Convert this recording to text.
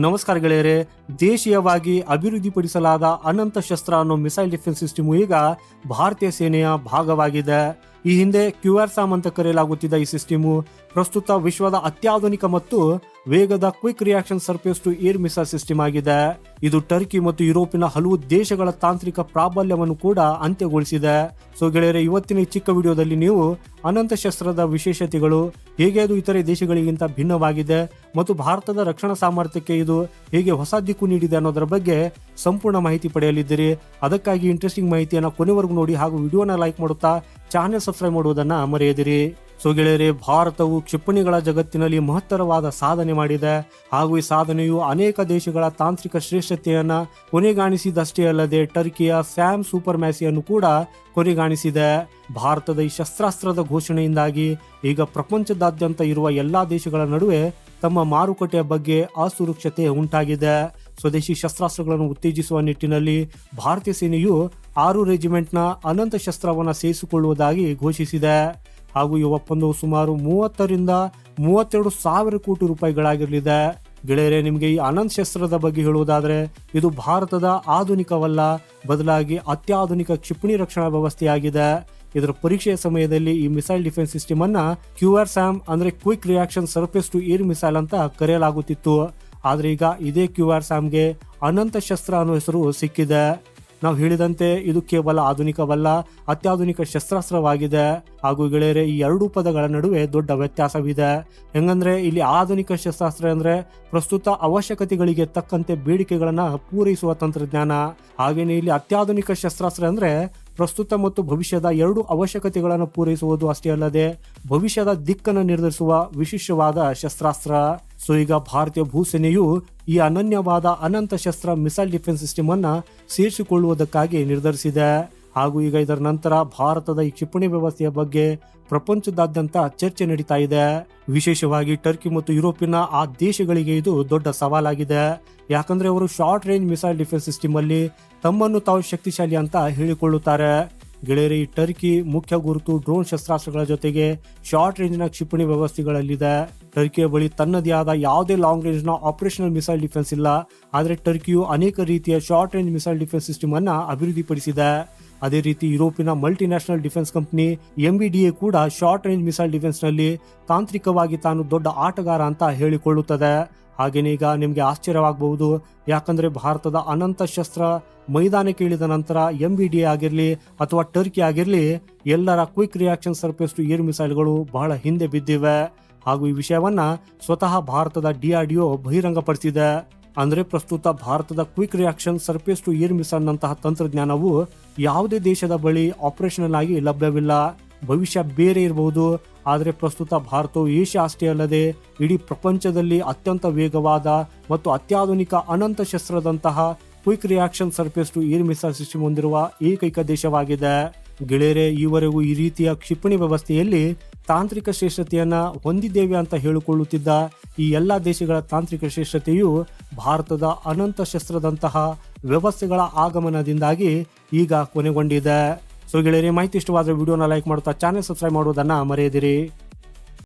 ನಮಸ್ಕಾರ ಗೆಳೆಯರೆ, ದೇಶೀಯವಾಗಿ ಅಭಿವೃದ್ಧಿಪಡಿಸಲಾದ ಅನಂತ ಶಸ್ತ್ರ ಅನ್ನೋ ಮಿಸೈಲ್ ಡಿಫೆನ್ಸ್ ಸಿಸ್ಟಮ್ ಈಗ ಭಾರತೀಯ ಸೇನೆಯ ಭಾಗವಾಗಿದೆ. ಈ ಹಿಂದೆ ಕ್ಯೂಆರ್ಸಾಮ್ ಅಂತ ಕರೆಯಲಾಗುತ್ತಿದ್ದ ಈ ಸಿಸ್ಟಮು ಪ್ರಸ್ತುತ ವಿಶ್ವದ ಅತ್ಯಾಧುನಿಕ ಮತ್ತು ವೇಗದ quick reaction surface to air missile system ಆಗಿದೆ. ಇದು ಟರ್ಕಿ ಮತ್ತು ಯುರೋಪಿನ ಹಲವು ದೇಶಗಳ ತಾಂತ್ರಿಕ ಪ್ರಾಬಲ್ಯವನ್ನು ಕೂಡ ಅಂತ್ಯಗೊಳಿಸಿದೆ. ಸೊ ಗೆಳೆಯರೆ, ಇವತ್ತಿನ ಈ ಚಿಕ್ಕ ವಿಡಿಯೋದಲ್ಲಿ ನೀವು ಅನಂತ ಶಸ್ತ್ರದ ವಿಶೇಷತೆಗಳು, ಹೇಗೆ ಅದು ಇತರೆ ದೇಶಗಳಿಗಿಂತ ಭಿನ್ನವಾಗಿದೆ ಮತ್ತು ಭಾರತದ ರಕ್ಷಣಾ ಸಾಮರ್ಥ್ಯಕ್ಕೆ ಇದು ಹೇಗೆ ಹೊಸ ದಿಕ್ಕು ನೀಡಿದೆ ಅನ್ನೋದರ ಬಗ್ಗೆ ಸಂಪೂರ್ಣ ಮಾಹಿತಿ ಪಡೆಯಲಿದ್ದೀರಿ. ಅದಕ್ಕಾಗಿ ಇಂಟ್ರೆಸ್ಟಿಂಗ್ ಮಾಹಿತಿಯನ್ನು ಕೊನೆವರೆಗೂ ನೋಡಿ ಹಾಗೂ ವಿಡಿಯೋನ ಲೈಕ್ ಮಾಡುತ್ತಾ ಚಾನೆಲ್ ಸಬ್ಸ್ಕ್ರೈಬ್ ಮಾಡುವುದನ್ನು ಮರೆಯದಿರಿ. ಸೊ ಗೆಳೆಯರೆ, ಭಾರತವು ಕ್ಷಿಪಣಿಗಳ ಜಗತ್ತಿನಲ್ಲಿ ಮಹತ್ತರವಾದ ಸಾಧನೆ ಮಾಡಿದೆ. ಹಾಗೂ ಈ ಸಾಧನೆಯು ಅನೇಕ ದೇಶಗಳ ತಾಂತ್ರಿಕ ಶ್ರೇಷ್ಠತೆಯನ್ನು ಕೊನೆಗಾಣಿಸಿದಷ್ಟೇ ಅಲ್ಲದೆ ಟರ್ಕಿಯ ಸ್ಯಾಮ್ ಸೂಪರ್ ಮ್ಯಾಸಿಯನ್ನು ಕೂಡ ಕೊನೆಗಾಣಿಸಿದೆ. ಭಾರತದ ಈ ಶಸ್ತ್ರಾಸ್ತ್ರದ ಘೋಷಣೆಯಿಂದಾಗಿ ಈಗ ಪ್ರಪಂಚದಾದ್ಯಂತ ಇರುವ ಎಲ್ಲಾ ದೇಶಗಳ ನಡುವೆ ತಮ್ಮ ಮಾರುಕಟ್ಟೆಯ ಬಗ್ಗೆ ಅಸುರಕ್ಷತೆ ಉಂಟಾಗಿದೆ. ಸ್ವದೇಶಿ ಶಸ್ತ್ರಾಸ್ತ್ರಗಳನ್ನು ಉತ್ತೇಜಿಸುವ ನಿಟ್ಟಿನಲ್ಲಿ ಭಾರತೀಯ ಸೇನೆಯು ಆರು ರೆಜಿಮೆಂಟ್ನ ಅನಂತ ಶಸ್ತ್ರವನ್ನು ಸೇರಿಸಿಕೊಳ್ಳುವುದಾಗಿ ಘೋಷಿಸಿದೆ. ಹಾಗೂ ಈ ಒಪ್ಪಂದವು ಸುಮಾರು ಮೂವತ್ತರಿಂದ ಮೂವತ್ತೆರಡು ಸಾವಿರ ಕೋಟಿ ರೂಪಾಯಿಗಳಾಗಿರಲಿದೆ. ಗೆಳೆಯರೆ, ನಿಮಗೆ ಈ ಅನಂತ ಶಸ್ತ್ರದ ಬಗ್ಗೆ ಹೇಳುವುದಾದರೆ, ಇದು ಭಾರತದ ಆಧುನಿಕವಲ್ಲ, ಬದಲಾಗಿ ಅತ್ಯಾಧುನಿಕ ಕ್ಷಿಪಣಿ ರಕ್ಷಣಾ ವ್ಯವಸ್ಥೆಯಾಗಿದೆ. ಇದರ ಪರೀಕ್ಷೆಯ ಸಮಯದಲ್ಲಿ ಈ ಮಿಸೈಲ್ ಡಿಫೆನ್ಸ್ ಸಿಸ್ಟಮ್ ಅನ್ನ ಕ್ಯೂ ಆರ್ ಸ್ಯಾಮ್ ಅಂದ್ರೆ quick reaction surface to air missile ಅಂತ ಕರೆಯಲಾಗುತ್ತಿತ್ತು. ಆದ್ರೆ ಈಗ ಇದೇ ಕ್ಯೂ ಆರ್ ಸ್ಯಾಮ್ಗೆ ಅನಂತ ಶಸ್ತ್ರ ಅನ್ನೋ ಹೆಸರು ಸಿಕ್ಕಿದೆ. ನಾವು ಹೇಳಿದಂತೆ ಇದು ಕೇವಲ ಆಧುನಿಕವಲ್ಲ, ಅತ್ಯಾಧುನಿಕ ಶಸ್ತ್ರಾಸ್ತ್ರವಾಗಿದೆ. ಹಾಗೂ ಗೆಳೆಯರೆ, ಈ ಎರಡು ಪದಗಳ ನಡುವೆ ದೊಡ್ಡ ವ್ಯತ್ಯಾಸವಿದೆ. ಹೆಂಗಂದ್ರೆ, ಇಲ್ಲಿ ಆಧುನಿಕ ಶಸ್ತ್ರಾಸ್ತ್ರ ಅಂದ್ರೆ ಪ್ರಸ್ತುತ ಅವಶ್ಯಕತೆಗಳಿಗೆ ತಕ್ಕಂತೆ ಬೇಡಿಕೆಗಳನ್ನ ಪೂರೈಸುವ ತಂತ್ರಜ್ಞಾನ. ಹಾಗೇನೆ ಇಲ್ಲಿ ಅತ್ಯಾಧುನಿಕ ಶಸ್ತ್ರಾಸ್ತ್ರ ಅಂದ್ರೆ ಪ್ರಸ್ತುತ ಮತ್ತು ಭವಿಷ್ಯದ ಎರಡು ಅವಶ್ಯಕತೆಗಳನ್ನು ಪೂರೈಸುವುದು ಅಷ್ಟೇ ಅಲ್ಲದೆ, ಭವಿಷ್ಯದ ದಿಕ್ಕನ್ನು ನಿರ್ಧರಿಸುವ ವಿಶಿಷ್ಟವಾದ ಶಸ್ತ್ರಾಸ್ತ್ರ. ಸೊ ಈಗ ಭಾರತೀಯ ಭೂಸೇನೆಯು ಈ ಅನನ್ಯವಾದ ಅನಂತ ಶಸ್ತ್ರ ಮಿಸೈಲ್ ಡಿಫೆನ್ಸ್ ಸಿಸ್ಟಮ್ ಅನ್ನ ಸೇರಿಸಿಕೊಳ್ಳುವುದಕ್ಕಾಗಿ ನಿರ್ಧರಿಸಿದೆ. ಹಾಗೂ ಈಗ ಇದರ ನಂತರ ಭಾರತದ ಈ ಕ್ಷಿಪಣಿ ವ್ಯವಸ್ಥೆಯ ಬಗ್ಗೆ ಪ್ರಪಂಚದಾದ್ಯಂತ ಚರ್ಚೆ ನಡೀತಾ ಇದೆ. ವಿಶೇಷವಾಗಿ ಟರ್ಕಿ ಮತ್ತು ಯುರೋಪಿನ ಆ ದೇಶಗಳಿಗೆ ಇದು ದೊಡ್ಡ ಸವಾಲಾಗಿದೆ. ಯಾಕಂದ್ರೆ ಅವರು short range missile defence system ಅಲ್ಲಿ ತಮ್ಮನ್ನು ತಾವು ಶಕ್ತಿಶಾಲಿ ಅಂತ ಹೇಳಿಕೊಳ್ಳುತ್ತಾರೆ. ಗೆಳೆಯರಿ ಟರ್ಕಿ ಮುಖ್ಯ ಗುರುತು ಡ್ರೋನ್ ಶಸ್ತ್ರಾಸ್ತ್ರಗಳ ಜೊತೆಗೆ ಶಾರ್ಟ್ ರೇಂಜ್ನ ಕ್ಷಿಪಣಿ ವ್ಯವಸ್ಥೆಗಳಲ್ಲಿದೆ. ಟರ್ಕಿಯ ಬಳಿ ತನ್ನದೇ ಆದ ಯಾವುದೇ ಲಾಂಗ್ ರೇಂಜ್ನ ಆಪರೇಷನಲ್ ಮಿಸೈಲ್ ಡಿಫೆನ್ಸ್ ಇಲ್ಲ. ಆದರೆ ಟರ್ಕಿಯು ಅನೇಕ ರೀತಿಯ short range missile defence system ಅನ್ನ ಅಭಿವೃದ್ಧಿಪಡಿಸಿದೆ. ಅದೇ ರೀತಿ ಯುರೋಪಿನ ಮಲ್ಟಿನ್ಯಾಷನಲ್ ಡಿಫೆನ್ಸ್ ಕಂಪನಿ ಎಂಬಿಡಿಎ ಕೂಡ ಶಾರ್ಟ್ ರೇಂಜ್ ಮಿಸೈಲ್ ಡಿಫೆನ್ಸ್ನಲ್ಲಿ ತಾಂತ್ರಿಕವಾಗಿ ತಾನು ದೊಡ್ಡ ಆಟಗಾರ ಅಂತ ಹೇಳಿಕೊಳ್ಳುತ್ತದೆ. ಹಾಗೇನೆ ಈಗ ನಿಮಗೆ ಆಶ್ಚರ್ಯವಾಗಬಹುದು, ಯಾಕಂದ್ರೆ ಭಾರತದ ಅನಂತ ಶಸ್ತ್ರ ಮೈದಾನಕ್ಕೆ ಇಳಿದ ನಂತರ ಎಂ ಬಿ ಡಿ ಆಗಿರಲಿ ಅಥವಾ ಟರ್ಕಿ ಆಗಿರಲಿ ಎಲ್ಲರ quick reaction surface to air ಮಿಸೈಲ್ಗಳು ಬಹಳ ಹಿಂದೆ ಬಿದ್ದಿವೆ. ಹಾಗೂ ಈ ವಿಷಯವನ್ನ ಸ್ವತಃ ಭಾರತದ ಡಿಆರ್ಡಿಒ ಬಹಿರಂಗಪಡಿಸಿದೆ. ಅಂದ್ರೆ ಪ್ರಸ್ತುತ ಭಾರತದ quick reaction surface to air missile ನಂತಹ ತಂತ್ರಜ್ಞಾನವು ಯಾವುದೇ ದೇಶದ ಬಳಿ ಆಪರೇಷನಲ್ ಆಗಿ ಲಭ್ಯವಿಲ್ಲ. ಭವಿಷ್ಯ ಬೇರೆ ಇರಬಹುದು ಆದರೆ ಪ್ರಸ್ತುತ ಭಾರತವು ಏಷ್ಯಾ ಅಷ್ಟೇ ಅಲ್ಲದೆ ಇಡೀ ಪ್ರಪಂಚದಲ್ಲಿ ಅತ್ಯಂತ ವೇಗವಾದ ಮತ್ತು ಅತ್ಯಾಧುನಿಕ Anant ಶಸ್ತ್ರದಂತಹ quick reaction surface to air missile system ಹೊಂದಿರುವ ಏಕೈಕ ದೇಶವಾಗಿದೆ. ಗೆಳೆಯರೆ, ಈವರೆಗೂ ಈ ರೀತಿಯ ಕ್ಷಿಪಣಿ ವ್ಯವಸ್ಥೆಯಲ್ಲಿ ತಾಂತ್ರಿಕ ಶ್ರೇಷ್ಠತೆಯನ್ನು ಹೊಂದಿದ್ದೇವೆ ಅಂತ ಹೇಳಿಕೊಳ್ಳುತ್ತಿದ್ದ ಈ ಎಲ್ಲ ದೇಶಗಳ ತಾಂತ್ರಿಕ ಶ್ರೇಷ್ಠತೆಯು ಭಾರತದ ಅನಂತ ಶಸ್ತ್ರದಂತಹ ವ್ಯವಸ್ಥೆಗಳ ಆಗಮನದಿಂದಾಗಿ ಈಗ ಕೊನೆಗೊಂಡಿದೆ. ಸೊ ಗೆಳೆಯರಿ, ಮಾಹಿತಿ ಇಷ್ಟವಾದ ವಿಡಿಯೋನ ಲೈಕ್ ಮಾಡುತ್ತಾ ಚಾನೆಲ್ ಸಬ್ಸ್ಕ್ರೈಬ್ ಮಾಡುವುದನ್ನ ಮರೆಯದಿರಿ.